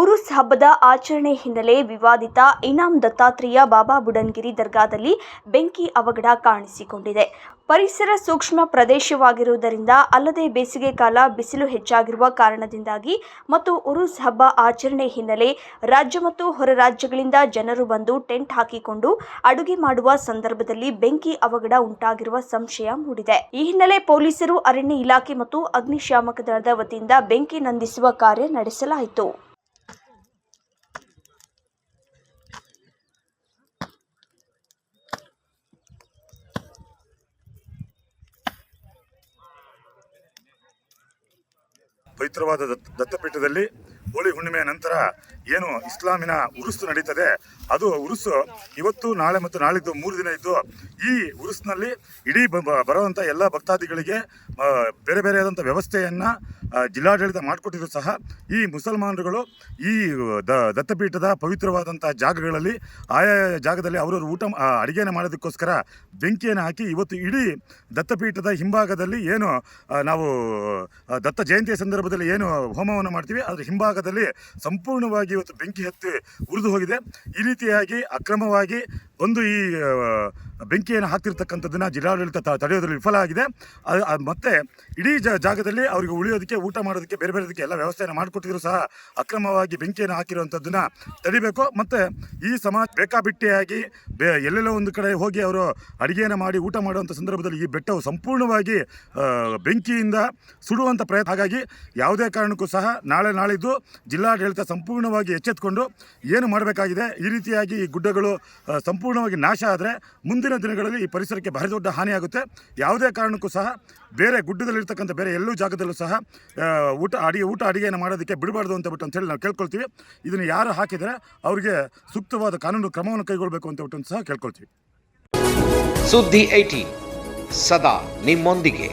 ಉರುಸ್ ಹಬ್ಬದ ಆಚರಣೆ ಹಿನ್ನೆಲೆ ವಿವಾದಿತ ಇನಾಮ್ ದತ್ತಾತ್ರೇಯ ಬಾಬಾ ಬುಡನ್ಗಿರಿ ದರ್ಗಾದಲ್ಲಿ ಬೆಂಕಿ ಅವಘಡ ಕಾಣಿಸಿಕೊಂಡಿದೆ. ಪರಿಸರ ಸೂಕ್ಷ್ಮ ಪ್ರದೇಶವಾಗಿರುವುದರಿಂದ ಅಲ್ಲದೆ ಬೇಸಿಗೆ ಕಾಲ ಬಿಸಿಲು ಹೆಚ್ಚಾಗಿರುವ ಕಾರಣದಿಂದಾಗಿ ಮತ್ತು ಉರುಸ್ ಹಬ್ಬ ಆಚರಣೆ ಹಿನ್ನೆಲೆ ರಾಜ್ಯ ಮತ್ತು ಹೊರ ರಾಜ್ಯಗಳಿಂದ ಜನರು ಬಂದು ಟೆಂಟ್ ಹಾಕಿಕೊಂಡು ಅಡುಗೆ ಮಾಡುವ ಸಂದರ್ಭದಲ್ಲಿ ಬೆಂಕಿ ಅವಘಡ ಉಂಟಾಗಿರುವ ಸಂಶಯ ಮೂಡಿದೆ. ಈ ಹಿನ್ನೆಲೆ ಪೊಲೀಸರು ಅರಣ್ಯ ಇಲಾಖೆ ಮತ್ತು ಅಗ್ನಿಶಾಮಕ ದಳದ ವತಿಯಿಂದ ಬೆಂಕಿ ನಂದಿಸುವ ಕಾರ್ಯ ನಡೆಸಲಾಯಿತು. ಪವಿತ್ರವಾದ ದತ್- ದತ್ತಪೀಠದಲ್ಲಿ ಹೋಳಿ ಹುಣ್ಣಿಮೆಯ ನಂತರ ಏನು ಇಸ್ಲಾಮಿನ ಉರುಸು ನಡೀತದೆ, ಅದು ಉರುಸು ಇವತ್ತು, ನಾಳೆ ಮತ್ತು ನಾಳಿದ್ದು ಮೂರು ದಿನ ಇದ್ದು, ಈ ಉರುಸ್ನಲ್ಲಿ ಇಡೀ ಬರುವಂಥ ಎಲ್ಲ ಭಕ್ತಾದಿಗಳಿಗೆ ಬೇರೆ ಬೇರೆ ಬೇರೆಯಾದಂಥ ವ್ಯವಸ್ಥೆಯನ್ನು ಜಿಲ್ಲಾಡಳಿತ ಮಾಡಿಕೊಟ್ಟಿದ್ರು ಸಹ, ಈ ಮುಸಲ್ಮಾನರುಗಳು ಈ ದತ್ತಪೀಠದ ಪವಿತ್ರವಾದಂಥ ಜಾಗಗಳಲ್ಲಿ ಆಯಾ ಜಾಗದಲ್ಲಿ ಅವರವರು ಊಟ ಅಡುಗೆಯನ್ನು ಮಾಡೋದಕ್ಕೋಸ್ಕರ ಬೆಂಕಿಯನ್ನು ಹಾಕಿ ಇವತ್ತು ಇಡೀ ದತ್ತಪೀಠದ ಹಿಂಭಾಗದಲ್ಲಿ ಏನು ನಾವು ದತ್ತ ಜಯಂತಿಯ ಸಂದರ್ಭದಲ್ಲಿ ಏನು ಹೋಮವನ್ನು ಮಾಡ್ತೀವಿ, ಅದರ ಹಿಂಭಾಗದಲ್ಲಿ ಸಂಪೂರ್ಣವಾಗಿ ಇವತ್ತು ಬೆಂಕಿ ಹತ್ತಿ ಉರಿದು ಹೋಗಿದೆ. ಈ ರೀತಿಯಾಗಿ ಅಕ್ರಮವಾಗಿ ಒಂದು ಈ ಬೆಂಕಿಯನ್ನು ಹಾಕ್ತಿರ್ತಕ್ಕಂಥದ್ದನ್ನ ಜಿಲ್ಲಾಡಳಿತ ತಡೆಯೋದ್ರಲ್ಲಿ ವಿಫಲ ಆಗಿದೆ ಮತ್ತು ಇಡೀ ಜಾಗದಲ್ಲಿ ಅವರಿಗೆ ಉಳಿಯೋದಕ್ಕೆ, ಊಟ ಮಾಡೋದಕ್ಕೆ, ಬೇರೆ ಬೇರೆದಕ್ಕೆ ಎಲ್ಲ ವ್ಯವಸ್ಥೆಯನ್ನು ಮಾಡಿಕೊಟ್ಟಿದ್ರು ಸಹ ಅಕ್ರಮವಾಗಿ ಬೆಂಕಿಯನ್ನು ಹಾಕಿರುವಂಥದ್ದನ್ನು ತಡಿಬೇಕು. ಮತ್ತೆ ಈ ಸಮಾಜ ಬೇಕಾಬಿಟ್ಟಿಯಾಗಿ ಬೇ ಎಲ್ಲೆಲ್ಲೋ ಒಂದು ಕಡೆ ಹೋಗಿ ಅವರು ಅಡುಗೆಯನ್ನು ಮಾಡಿ ಊಟ ಮಾಡುವಂಥ ಸಂದರ್ಭದಲ್ಲಿ ಈ ಬೆಟ್ಟವು ಸಂಪೂರ್ಣವಾಗಿ ಬೆಂಕಿಯಿಂದ ಸುಡುವಂಥ ಪ್ರಯತ್ನ. ಹಾಗಾಗಿ ಯಾವುದೇ ಕಾರಣಕ್ಕೂ ಸಹ ನಾಳೆ ನಾಳಿದ್ದು ಜಿಲ್ಲಾಡಳಿತ ಸಂಪೂರ್ಣವಾಗಿ ಎಚ್ಚೆತ್ಕೊಂಡು ಏನು ಮಾಡಬೇಕಾಗಿದೆ, ಈ ರೀತಿಯಾಗಿ ಈ ಗುಡ್ಡಗಳು ಸಂಪೂರ್ಣವಾಗಿ ನಾಶ ಆದರೆ ಮುಂದಿನ ದಿನಗಳಲ್ಲಿ ಈ ಪರಿಸರಕ್ಕೆ ಬಹಳ ದೊಡ್ಡ ಹಾನಿಯಾಗುತ್ತೆ. ಯಾವುದೇ ಕಾರಣಕ್ಕೂ ಸಹ ಬೇರೆ ಗುಡ್ಡದಲ್ಲಿರ್ತಕ್ಕಂಥ ಬೇರೆ ಎಲ್ಲೂ ಜಾಗದಲ್ಲೂ ಸಹ ಊಟ ಅಡಿಗೆ, ಊಟ ಅಡಿಗೆಯನ್ನು ಮಾಡೋದಕ್ಕೆ ಬಿಡಬಾರ್ದು ಅಂತ ಬಿಟ್ಟು ಅಂತೇಳಿ ನಾವು ಕೇಳ್ಕೊಳ್ತೀವಿ. ಇದನ್ನು ಯಾರು ಹಾಕಿದರೆ ಅವರಿಗೆ ಸೂಕ್ತವಾದ ಕಾನೂನು ಕ್ರಮವನ್ನು ಕೈಗೊಳ್ಳಬೇಕು ಅಂತ ಬಿಟ್ಟು ಸಹ ಕೇಳ್ಕೊಳ್ತೀವಿ. ಸುದ್ದಿ ಐಟಿ ಸದಾ ನಿಮ್ಮೊಂದಿಗೆ.